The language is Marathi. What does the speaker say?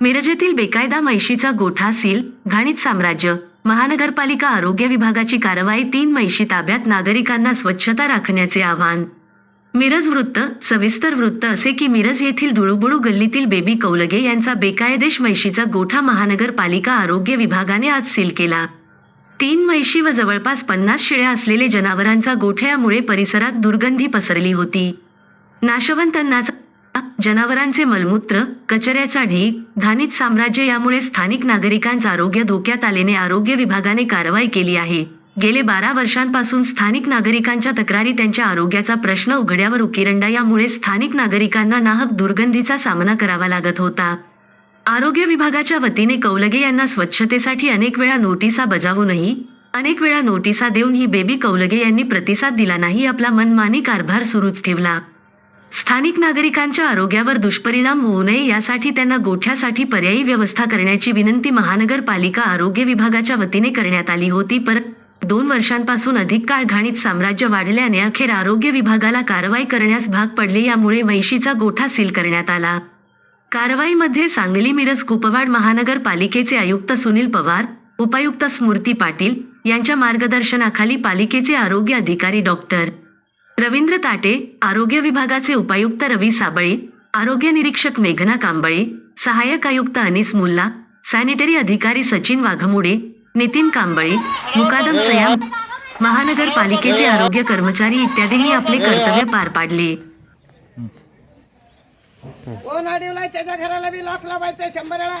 मिरजेतील बेकायदा म्हैशीचा गोठा सील घाणीत साम्राज्य महानगरपालिका आरोग्य विभागाची कारवाई तीन म्हैशी ताब्यात नागरिकांना स्वच्छता राखण्याचे आवाहन. मिरज वृत्त सविस्तर वृत्त असे की मिरज येथील धुळुबुळू गल्लीतील बेबी कौलगे यांचा बेकायदेश म्हैशीचा गोठा महानगरपालिका आरोग्य विभागाने आज सील केला. तीन म्हैशी व जवळपास पन्नास शेळ्या असलेले जनावरांचा गोठ्यामुळे परिसरात दुर्गंधी पसरली होती. नाशवंतांनाचा जनावरांचे मलमूत्र कचऱ्याचा ढीग धानित साम्राज्य यामुळे स्थानिक नागरिकांचं आरोग्य धोक्यात आल्याने आरोग्य विभागाने कारवाई केली आहे. गेले बारा वर्षांपासून स्थानिक नागरिकांच्या तक्रारी त्यांच्या आरोग्याचा प्रश्न उघड्यावर उकिरंडा यामुळे स्थानिक नागरिकांना नाहक दुर्गंधीचा सामना करावा लागत होता. आरोग्य विभागाच्या वतीने कौलगे यांना स्वच्छतेसाठी अनेक वेळा नोटिसा बजावूनही अनेक वेळा नोटिसा देऊन ही बेबी कौलगे यांनी प्रतिसाद दिला नाही आपला मनमानी कारभार सुरूच ठेवला. स्थानिक नागरिकांच्या आरोग्यावर दुष्परिणाम होऊ नये यासाठी त्यांना गोठ्यासाठी पर्यायी व्यवस्था करण्याची विनंती महानगरपालिका आरोग्य विभागाच्या वतीने करण्यात आली होती. पर दोन वर्षांपासून अधिक काळ घाणीत साम्राज्य वाढल्याने अखेर आरोग्य विभागाला कारवाई करण्यास भाग पडले. यामुळे म्हैशीचा गोठा सील करण्यात आला. कारवाईमध्ये सांगली मिरज कुपवाड महानगरपालिकेचे आयुक्त सुनील पवार उपायुक्त स्मृती पाटील यांच्या मार्गदर्शनाखाली पालिकेचे आरोग्य अधिकारी डॉक्टर रवींद्र ताटे आरोग्य विभागाचे उपायुक्त रवी साबळे आरोग्य निरीक्षक मेघना कांबळे सहाय्यक आयुक्त अनिस मुल्ला सॅनिटरी अधिकारी सचिन वाघमोडे नितीन कांबळे मुकादम सयाम महानगरपालिकेचे आरोग्य कर्मचारी इत्यादींनी आपले कर्तव्य पार पाडले. कोण अडवलाय त्याच्या घराला बी लॉक लावायचं शंभर वेळा